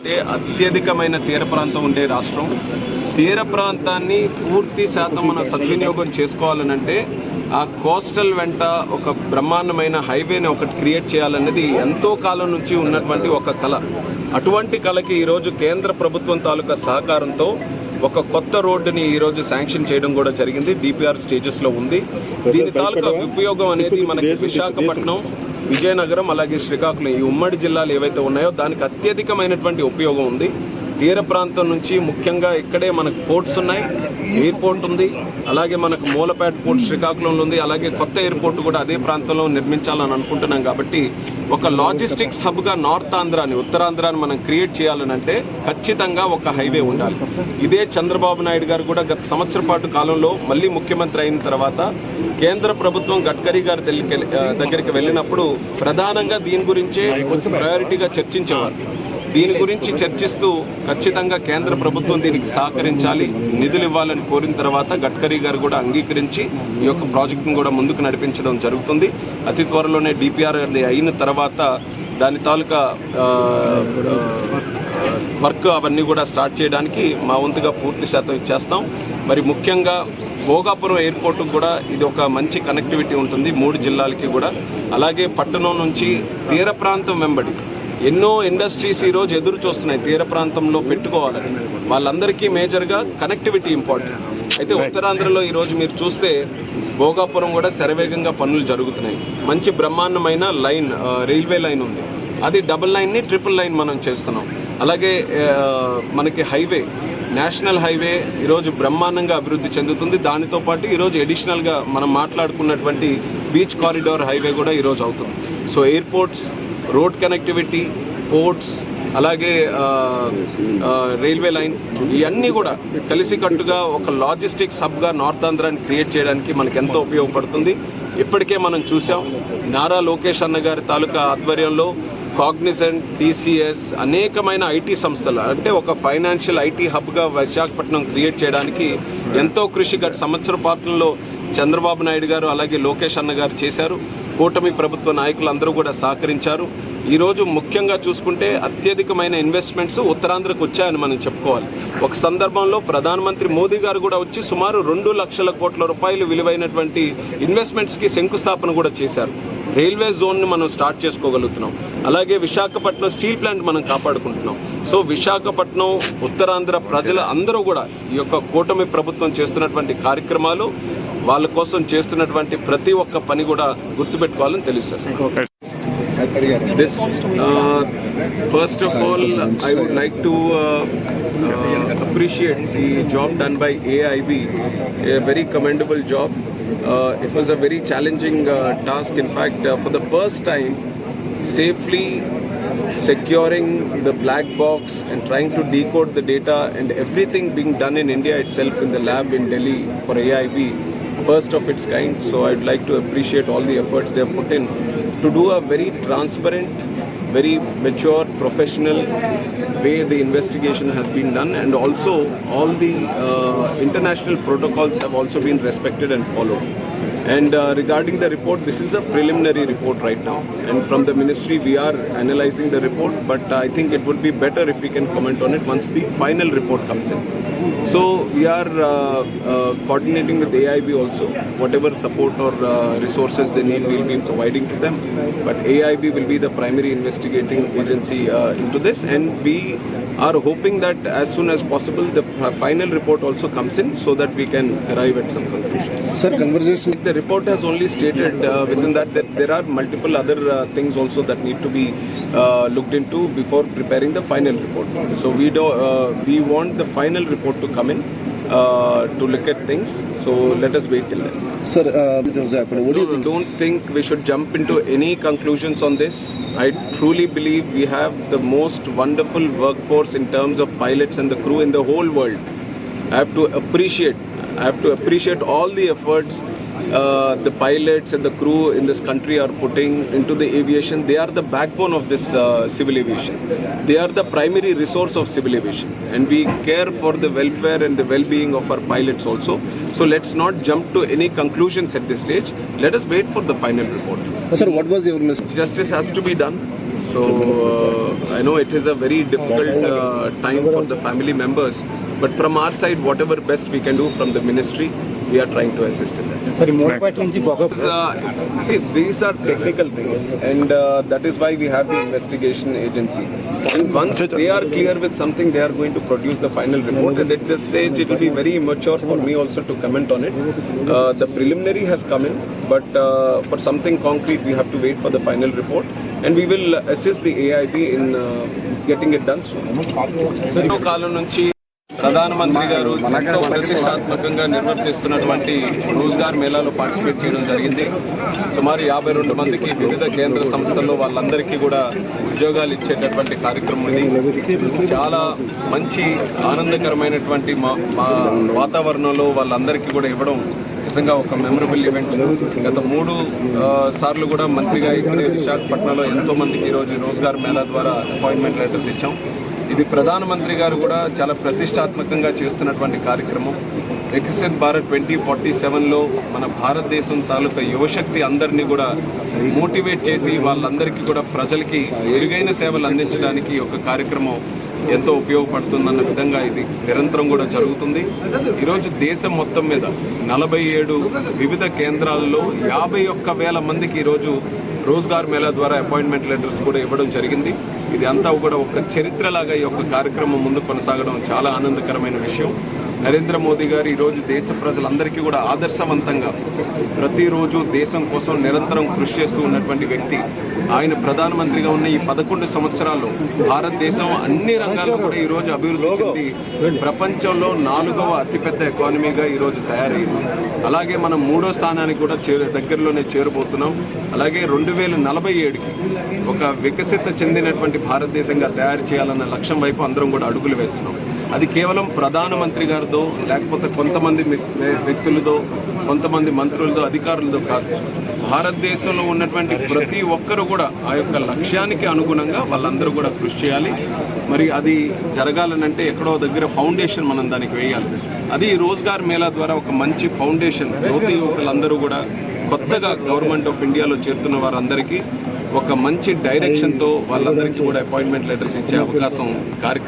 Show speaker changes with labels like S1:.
S1: అంటే అత్యధికమైన తీర ప్రాంతం ఉండే రాష్ట్రం. తీర ప్రాంతాన్ని పూర్తి శాతం మనం సద్వినియోగం చేసుకోవాలనంటే ఆ కోస్టల్ వెంట ఒక బ్రహ్మాండమైన హైవేని ఒకటి క్రియేట్ చేయాలన్నది ఎంతో కాలం నుంచి ఉన్నటువంటి ఒక కళ. అటువంటి కళకి ఈరోజు కేంద్ర ప్రభుత్వం తాలూకా సహకారంతో ఒక కొత్త రోడ్డుని ఈ రోజు శాంక్షన్ చేయడం కూడా జరిగింది. డిపిఆర్ స్టేజెస్లో ఉంది దీని తాలూకా ఉపయోగం అనేది మనకి విశాఖపట్నం విజయనగరం అలాగే శ్రీకాకుళం ఈ ఉమ్మడి జిల్లాలు ఏవైతే ఉన్నాయో దానికి అత్యధికమైనటువంటి ఉపయోగం ఉంది. తీర ప్రాంతం నుంచి ముఖ్యంగా ఇక్కడే మనకు పోర్ట్స్ ఉన్నాయి. ఎయిర్పోర్ట్ ఉంది. అలాగే మనకు మూలపేట పోర్ట్ శ్రీకాకుళంలో ఉంది. అలాగే కొత్త ఎయిర్పోర్ట్ కూడా అదే ప్రాంతంలో నిర్మించాలని అనుకుంటున్నాం కాబట్టి ఒక లాజిస్టిక్స్ హబ్గా నార్త్ ఆంధ్రాని ఉత్తరాంధ్రాని మనం క్రియేట్ చేయాలనంటే ఖచ్చితంగా ఒక హైవే ఉండాలి. ఇదే చంద్రబాబు నాయుడు గారు కూడా గత సంవత్సర పాటు కాలంలో మళ్ళీ ముఖ్యమంత్రి అయిన తర్వాత కేంద్ర ప్రభుత్వం గడ్కరీ గారి దగ్గరికి- దగ్గరికి వెళ్ళినప్పుడు ప్రధానంగా దీని గురించే ప్రయారిటీగా చర్చించేవారు. దీని గురించి చర్చిస్తూ ఖచ్చితంగా కేంద్ర ప్రభుత్వం దీనికి సహకరించాలి నిధులు ఇవ్వాలని కోరిన తర్వాత గడ్కరీ గారు కూడా అంగీకరించి ఈ యొక్క ప్రాజెక్టును కూడా ముందుకు నడిపించడం జరుగుతుంది. అతి త్వరలోనే డిపిఆర్ అయిన తర్వాత దాని తాలూకా వర్క్ అవన్నీ కూడా స్టార్ట్ చేయడానికి మా వంతుగా పూర్తి శాతం ఇచ్చేస్తాం. మరి ముఖ్యంగా భోగాపురం ఎయిర్పోర్ట్ కూడా ఇది ఒక మంచి కనెక్టివిటీ ఉంటుంది మూడు జిల్లాలకి కూడా. అలాగే పట్టణం నుంచి తీర ప్రాంతం వెంబడి ఎన్నో ఇండస్ట్రీస్ ఈ రోజు ఎదురు చూస్తున్నాయి. తీర ప్రాంతంలో పెట్టుకోవాలని వాళ్ళందరికీ మేజర్గా కనెక్టివిటీ ఇంపార్టెంట్. అయితే ఉత్తరాంధ్రలో ఈ రోజు మీరు చూస్తే భోగాపురం కూడా శరవేగంగా పనులు జరుగుతున్నాయి. మంచి బ్రహ్మాండమైన లైన్ రైల్వే లైన్ ఉంది. అది డబుల్ లైన్ని ట్రిపుల్ లైన్ మనం చేస్తున్నాం. అలాగే మనకి హైవే నేషనల్ హైవే ఈరోజు బ్రహ్మాండంగా అభివృద్ధి చెందుతుంది. దానితో పాటు ఈరోజు అడిషనల్గా మనం మాట్లాడుకున్నటువంటి బీచ్ కారిడార్ హైవే కూడా ఈరోజు అవుతుంది. So airports road connectivity ports అలాగే రైల్వే లైన్ ఇవన్నీ కూడా కలిసికట్టుగా ఒక లాజిస్టిక్స్ హబ్గా నార్త్ ఆంధ్రాని క్రియేట్ చేయడానికి మనకు ఎంతో ఉపయోగపడుతుంది. ఇప్పటికే మనం చూసాం నారా లోకేష్ అన్న గారి తాలూకా ఆధ్వర్యంలో కాగ్నిజెంట్ టీసీఎస్ అనేకమైన ఐటీ సంస్థలు అంటే ఒక ఫైనాన్షియల్ ఐటీ హబ్గా విశాఖపట్నం క్రియేట్ చేయడానికి ఎంతో కృషి గత సంవత్సర పాత్రలో చంద్రబాబు నాయుడు గారు అలాగే లోకేష్ అన్న గారు చేశారు. కూటమి ప్రభుత్వ నాయకులు అందరూ కూడా సహకరించారు. ఈరోజు ముఖ్యంగా చూసుకుంటే అత్యధికమైన ఇన్వెస్ట్మెంట్స్ ఉత్తరాంధ్రకు వచ్చాయని మనం చెప్పుకోవాలి. ఒక సందర్భంలో ప్రధానమంత్రి మోదీ గారు కూడా వచ్చి సుమారు రెండు లక్షల కోట్ల రూపాయలు విలువైనటువంటి ఇన్వెస్ట్మెంట్స్కి శంకుస్థాపన కూడా చేశారు. రైల్వే జోన్ని మనం స్టార్ట్ చేసుకోగలుగుతున్నాం. అలాగే విశాఖపట్నం స్టీల్ ప్లాంట్ మనం కాపాడుకుంటున్నాం. సో విశాఖపట్నం ఉత్తరాంధ్ర ప్రజల అందరూ కూడా ఈ యొక్క కూటమి ప్రభుత్వం చేస్తున్నటువంటి కార్యక్రమాలు వాళ్ళ కోసం చేస్తున్నటువంటి ప్రతి ఒక్క పని కూడా గుర్తుపెట్టుకోవాలని తెలుస్తారు This, uh, first of all, I would like to uh, uh, appreciate the job done by AIB, a very commendable job. Uh, it was a very challenging uh, task. In fact, uh, for the first time, safely securing the black box and trying to decode the data and everything being done in India itself in the lab in Delhi for AIB, first of its kind. So I'd like to appreciate all the efforts they have put in to do a very transparent, very mature, professional way the investigation has been done, and also all the uh, international protocols have also been respected and followed. And uh, regarding the report, this is a preliminary report right now, and from the ministry we are analyzing the report. But I think it would be better if we can comment on it once the final report comes in. So we are uh, uh, coordinating with AIB also. Whatever support or uh, resources they need, we'll be providing to them. But AIB will be the primary investigating agency uh, into this, and we are hoping that as soon as possible the final report also comes in, so that we can arrive at some conclusion.
S2: Sir, conversation.
S1: The report has only stated uh, within that that there are multiple other uh, things also that need to be uh, looked into before preparing the final report. So we do uh, we want the final report to come in uh, to look at things. So let us wait till then.
S2: Sir, uh. What do you think?
S1: don't think we should jump into any conclusions on this. I truly believe we have the most wonderful workforce in terms of pilots and the crew in the whole world. I have to appreciate. I have to appreciate all the efforts uh, the pilots and the crew in this country are putting into the aviation. They are the backbone of this uh, civil aviation. They are the primary resource of civil aviation, and we care for the welfare and the well-being of our pilots also. So let's not jump to any conclusions at this stage. Let us wait for the final report.
S2: Sir, what was your message?
S1: Justice has to be done. So uh, I know it is a very difficult uh, time for the family members, but from our side, whatever best we can do from the ministry, we are trying to assist in that.
S3: Sorry, more questions.
S1: uh, see, these are technical things, and uh, that is why we have the investigation agency. Once they are clear with something, they are going to produce the final report. And at this stage, it will be very immature for me also to comment on it. Uh, the preliminary has come in, but uh, for something concrete, we have to wait for the final report, and we will assist the AIB in uh, getting it done soon. ప్రధానమంత్రి గారు ఎంతో ప్రతిష్టాత్మకంగా నిర్వర్తిస్తున్నటువంటి Rozgar మేళాలో participate చేయడం జరిగింది. సుమారు యాభై రెండు మందికి వివిధ కేంద్ర సంస్థల్లో వాళ్ళందరికీ కూడా ఉద్యోగాలు ఇచ్చేటటువంటి కార్యక్రమం ఇది. చాలా మంచి ఆనందకరమైనటువంటి మా వాతావరణంలో వాళ్ళందరికీ కూడా ఇవ్వడం నిజంగా ఒక మెమరబుల్ ఈవెంట్. గత మూడు సార్లు కూడా మంత్రిగా ఇక్కడే విశాఖపట్నంలో ఎంతో మందికి ఈరోజు రోజ్గార్ మేళా ద్వారా అపాయింట్మెంట్ లెటర్స్ ఇచ్చాం. ఇది ప్రధానమంత్రి గారు కూడా చాలా ప్రతిష్టాత్మకంగా చేస్తున్నటువంటి కార్యక్రమం. వికసిత్ భారత్ ట్వంటీ ఫార్టీ సెవెన్లో మన భారతదేశం తాలూకా యువశక్తి అందరినీ కూడా మోటివేట్ చేసి వాళ్ళందరికీ కూడా ప్రజలకి మెరుగైన సేవలు అందించడానికి ఒక కార్యక్రమం ఎంతో ఉపయోగపడుతుందన్న విధంగా ఇది నిరంతరం కూడా జరుగుతుంది. ఈరోజు దేశం మొత్తం మీద నలభై ఏడు వివిధ కేంద్రాలలో యాభై ఒక్క వేల మందికి ఈరోజు రోజ్గార్ మేళా ద్వారా అపాయింట్మెంట్ లెటర్స్ కూడా ఇవ్వడం జరిగింది. ఇది అంతా కూడా ఒక చరిత్రలాగా ఈ యొక్క కార్యక్రమం ముందు కొనసాగడం చాలా ఆనందకరమైన విషయం. నరేంద్ర మోదీ గారు ఈరోజు దేశ ప్రజలందరికీ కూడా ఆదర్శవంతంగా ప్రతిరోజు దేశం కోసం నిరంతరం కృషి చేస్తూ ఉన్నటువంటి వ్యక్తి ఆయన ప్రధానమంత్రిగా ఉన్న ఈ పదకొండు సంవత్సరాల్లో భారతదేశం అన్ని రంగాల్లో కూడా ఈరోజు అభివృద్ధి చెంది ప్రపంచంలో నాలుగవ అతిపెద్ద ఎకానమీగా ఈరోజు తయారైంది. అలాగే మనం మూడో స్థానానికి కూడా చేరు దగ్గరలోనే చేరబోతున్నాం. అలాగే రెండు వేల నలభై ఏడుకి ఒక వికసిత చెందినటువంటి భారతదేశంగా తయారు చేయాలన్న లక్ష్యం వైపు అందరం కూడా అడుగులు వేస్తున్నాం. అది కేవలం ప్రధానమంత్రి గారితో లేకపోతే కొంతమంది వ్యక్తులతో కొంతమంది మంత్రులతో అధికారులతో కాదు. భారతదేశంలో ఉన్నటువంటి ప్రతి ఒక్కరు కూడా ఆ యొక్క లక్ష్యానికి అనుగుణంగా వాళ్ళందరూ కూడా కృషి చేయాలి. మరి అది జరగాలనంటే ఎక్కడో దగ్గర ఫౌండేషన్ మనం దానికి వేయాలి. అది ఈ రోజ్గార్ మేళా ద్వారా ఒక మంచి ఫౌండేషన్ యువత యువకులందరూ కూడా కొత్తగా గవర్నమెంట్ ఆఫ్ ఇండియాలో చేరుతున్న వారందరికీ ఒక మంచి డైరెక్షన్తో వాళ్ళందరికీ కూడా అపాయింట్మెంట్ లెటర్స్ ఇచ్చే అవకాశం కార్యక్రమం